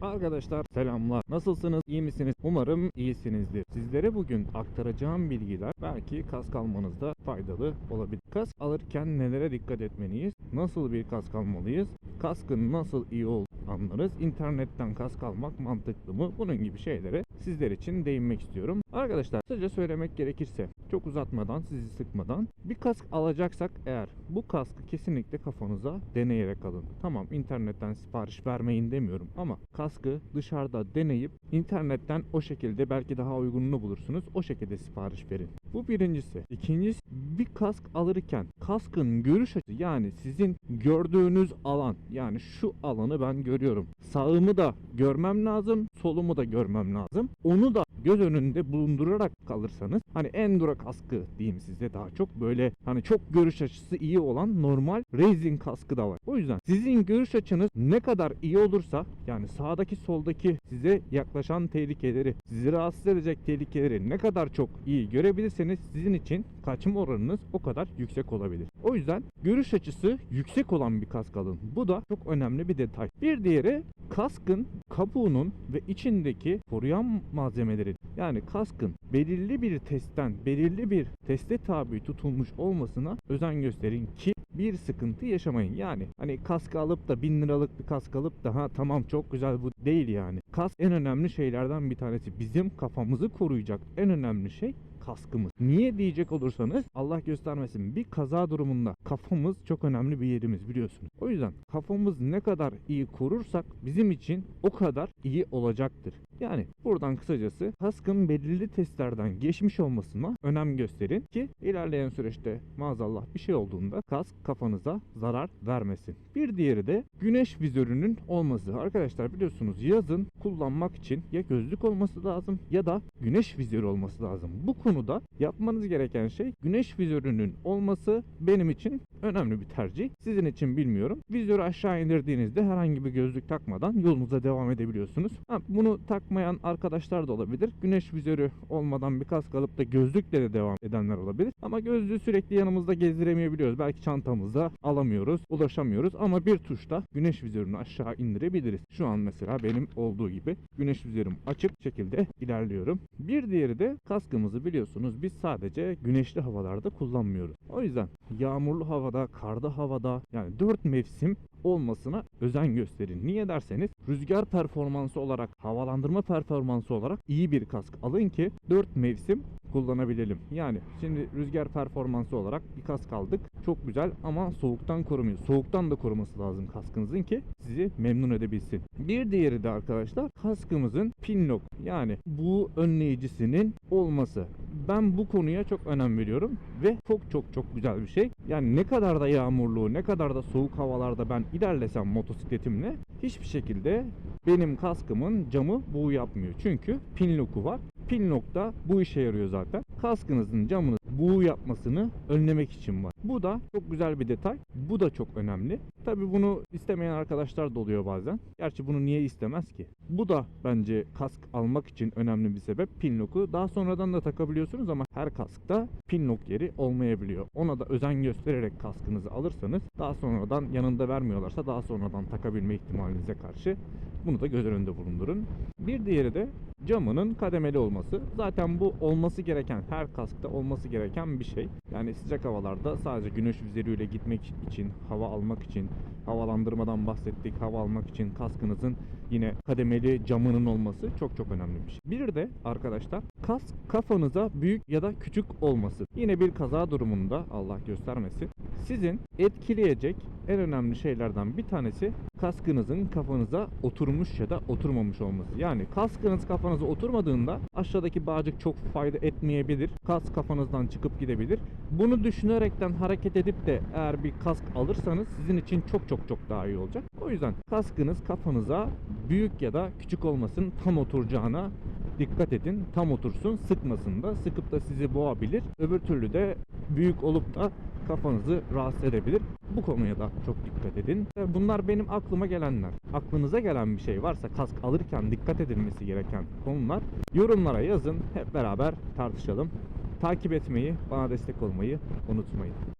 Arkadaşlar selamlar. Nasılsınız? İyi misiniz? Umarım iyisinizdir. Sizlere bugün aktaracağım bilgiler belki kask almanızda faydalı olabilir. Kask alırken nelere dikkat etmeliyiz? Nasıl bir kask almalıyız? Kaskın nasıl iyi olduğunu anlarız. İnternetten kask almak mantıklı mı? Bunun gibi şeylere sizler için değinmek istiyorum. Arkadaşlar kısaca söylemek gerekirse çok uzatmadan sizi sıkmadan bir kask alacaksak eğer bu kaskı kesinlikle kafanıza deneyerek alın. Tamam internetten sipariş vermeyin demiyorum ama kaskı dışarıda deneyip internetten o şekilde belki daha uygununu bulursunuz. O şekilde sipariş verin. Bu birincisi. İkincisi bir kask alırken kaskın görüş açısı yani sizin gördüğünüz alan yani şu alanı ben görüyorum. Sağımı da görmem lazım, solumu da görmem lazım. Onu da göz önünde bulundurarak kalırsanız hani Enduro kaskı diyeyim size daha çok böyle hani çok görüş açısı iyi olan normal racing kaskı da var. O yüzden sizin görüş açınız ne kadar iyi olursa yani sağdaki soldaki size yaklaşan tehlikeleri, sizi rahatsız edecek tehlikeleri ne kadar çok iyi görebilirseniz sizin için kaçma oranınız o kadar yüksek olabilir. O yüzden görüş açısı yüksek olan bir kask alın. Bu da çok önemli bir detay. Bir diğeri kaskın kabuğunun ve içindeki koruyan malzemeleri yani kaskın belirli bir testten belirli bir teste tabi tutulmuş olmasına özen gösterin ki bir sıkıntı yaşamayın. Yani hani kask alıp da 1000 liralık bir kask alıp da ha tamam çok güzel bu değil yani. Kask en önemli şeylerden bir tanesi. Bizim kafamızı koruyacak en önemli şey kaskımız. Niye diyecek olursanız Allah göstermesin bir kaza durumunda kafamız çok önemli bir yerimiz biliyorsunuz. O yüzden kafamız ne kadar iyi korursak bizim için o kadar iyi olacaktır. Yani buradan kısacası kaskın belirli testlerden geçmiş olmasına önem gösterin ki ilerleyen süreçte maazallah bir şey olduğunda kask kafanıza zarar vermesin. Bir diğeri de güneş vizörünün olması. Arkadaşlar biliyorsunuz yazın kullanmak için ya gözlük olması lazım ya da güneş vizörü olması lazım. Bu konuda yapmanız gereken şey güneş vizörünün olması benim için önemli bir tercih. Sizin için bilmiyorum. Vizörü aşağı indirdiğinizde herhangi bir gözlük takmadan yolunuza devam edebiliyorsunuz. Ha, bunu takmayan arkadaşlar da olabilir. Güneş vizörü olmadan bir kask alıp da gözlükle de devam edenler olabilir. Ama gözlüğü sürekli yanımızda gezdiremeyebiliyoruz. Belki çantamızda alamıyoruz, ulaşamıyoruz ama bir tuşla güneş vizörünü aşağı indirebiliriz. Şu an mesela benim olduğu gibi güneş vizörüm açık şekilde ilerliyorum. Bir diğeri de kaskımızı biliyorsunuz biz sadece güneşli havalarda kullanmıyoruz. O yüzden yağmurlu havada, karda havada yani 4 mevsim olmasına özen gösterin. Niye derseniz rüzgar performansı olarak, havalandırma performansı olarak iyi bir kask alın ki 4 mevsim kullanabilelim. Yani şimdi rüzgar performansı olarak bir kask aldık. Çok güzel ama soğuktan korumuyor. Soğuktan da koruması lazım kaskınızın ki sizi memnun edebilsin. Bir diğeri de arkadaşlar kaskımızın pin lock yani bu önleyicisinin olması. Ben bu konuya çok önem veriyorum ve çok çok çok güzel bir şey. Yani ne kadar da yağmurlu, ne kadar da soğuk havalarda ben ilerlesem motosikletimle hiçbir şekilde benim kaskımın camı buğu yapmıyor. Çünkü pin lock'u var. Pin lock da bu işe yarıyor zaten. Kaskınızın camını buğu yapmasını önlemek için var. Bu da çok güzel bir detay. Bu da çok önemli. Tabi bunu istemeyen arkadaşlar da oluyor bazen. Gerçi bunu niye istemez ki? Bu da bence kask almak için önemli bir sebep. Pin lock'u daha sonradan da takabiliyorsunuz ama her kaskta pin lock yeri olmayabiliyor. Ona da özen göstererek kaskınızı alırsanız daha sonradan yanında vermiyorlarsa daha sonradan takabilme ihtimalinize karşı bunu da göz önünde bulundurun. Bir diğeri de camının kademeli olması. Zaten bu olması gereken her kaskta olması gereken bir şey. Yani sıcak havalarda sadece güneş vizörüyle gitmek için, hava almak için, havalandırmadan bahsettik, hava almak için kaskınızın yine kademeli camının olması çok çok önemli bir şey. Bir de arkadaşlar kask kafanıza büyük ya da küçük olması. Yine bir kaza durumunda Allah göstermesin sizin etkileyecek en önemli şeylerden bir tanesi kaskınızın kafanıza oturmuş ya da oturmamış olması. Yani kaskınız kafanıza oturmadığında aşağıdaki bağcık çok fayda etmeyebilir. Kask kafanızdan çıkıp gidebilir. Bunu düşünerekten hareket edip de eğer bir kask alırsanız sizin için çok çok çok daha iyi olacak. O yüzden kaskınız kafanıza büyük ya da küçük olmasın tam oturacağına dikkat edin. Tam otursun, sıkmasın da. Sıkıp da sizi boğabilir. Öbür türlü de büyük olup da kafanızı rahatsız edebilir. Bu konuya da çok dikkat edin. Bunlar benim aklıma gelenler. Aklınıza gelen bir şey varsa kask alırken dikkat edilmesi gereken konular yorumlara yazın. Hep beraber tartışalım. Takip etmeyi, bana destek olmayı unutmayın.